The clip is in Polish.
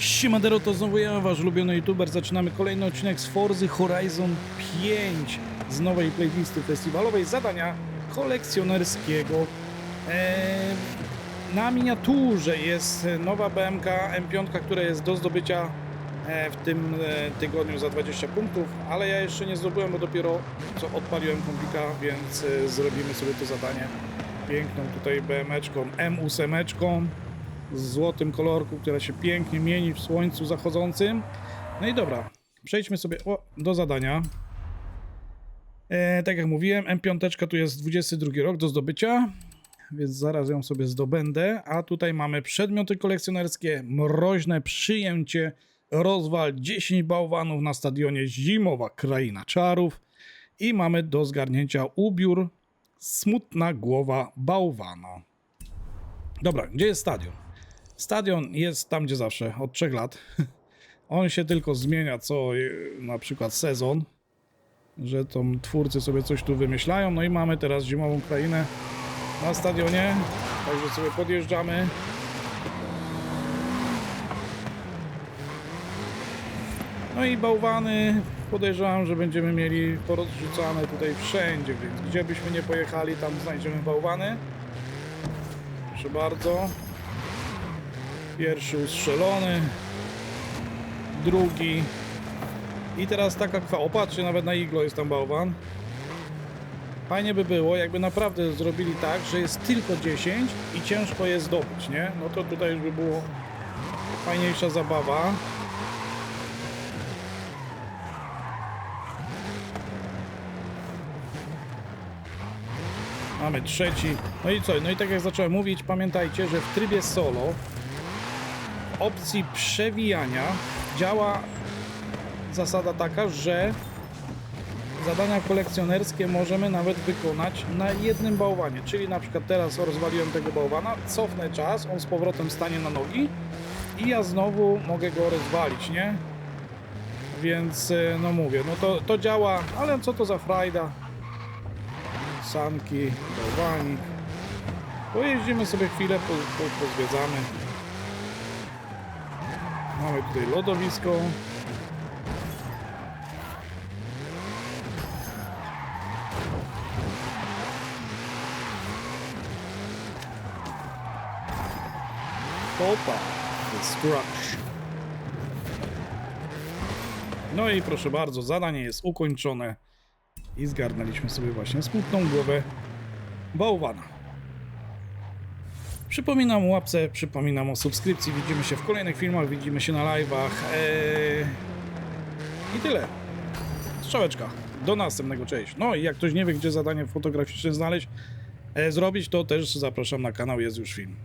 Siemandero, to znowu ja, wasz ulubiony youtuber. Zaczynamy kolejny odcinek z Forzy Horizon 5 z nowej playlisty festiwalowej zadania kolekcjonerskiego. Eee, na miniaturze jest nowa BMK M5, która jest do zdobycia e, w tym e, tygodniu za 20 punktów, ale ja jeszcze nie zdobyłem, bo dopiero co odpaliłem komplika, więc e, zrobimy sobie to zadanie piękną tutaj BM-eczką, M8 z złotym kolorku, która się pięknie mieni w słońcu zachodzącym. No i dobra, przejdźmy sobie o, do zadania. E, tak jak mówiłem, M5 tu jest 22 rok do zdobycia, więc zaraz ją sobie zdobędę. A tutaj mamy przedmioty kolekcjonerskie, mroźne przyjęcie, rozwal 10 bałwanów na stadionie Zimowa Kraina Czarów i mamy do zgarnięcia ubiór smutna głowa bałwana. Dobra, gdzie jest stadion? Stadion jest tam, gdzie zawsze, od 3 lat. On się tylko zmienia co y, na przykład sezon, że to twórcy sobie coś tu wymyślają. No i mamy teraz zimową krainę na stadionie, także sobie podjeżdżamy. No i bałwany podejrzewam, że będziemy mieli porozrzucane tutaj wszędzie, więc gdzie byśmy nie pojechali, tam znajdziemy bałwany. Proszę bardzo. Pierwszy ustrzelony. Drugi. I teraz taka kwa... O, patrzcie, nawet na iglo jest tam bałwan. Fajnie by było, jakby naprawdę zrobili tak, że jest tylko 10 i ciężko je zdobyć, nie? No to tutaj już by było fajniejsza zabawa. Mamy trzeci. No i co? No i tak jak zacząłem mówić, pamiętajcie, że w trybie solo opcji przewijania działa zasada taka, że zadania kolekcjonerskie możemy nawet wykonać na jednym bałwanie. Czyli na przykład teraz rozwaliłem tego bałwana, cofnę czas, on z powrotem stanie na nogi i ja znowu mogę go rozwalić, nie? Więc e, no mówię, no to, to działa, ale co to za frajda? sanki, bałwanik. Pojeździmy sobie chwilę, po, po, pozwiedzamy. Mamy tutaj lodowisko. Opa, scratch. No i proszę bardzo, zadanie jest ukończone i zgarnęliśmy sobie właśnie smutną głowę bałwana. Przypominam o łapce, przypominam o subskrypcji. Widzimy się w kolejnych filmach, widzimy się na live'ach. Eee... I tyle. Strzałeczka. Do następnego, cześć. No i jak ktoś nie wie, gdzie zadanie fotograficzne znaleźć, e, zrobić, to też zapraszam na kanał, jest już film.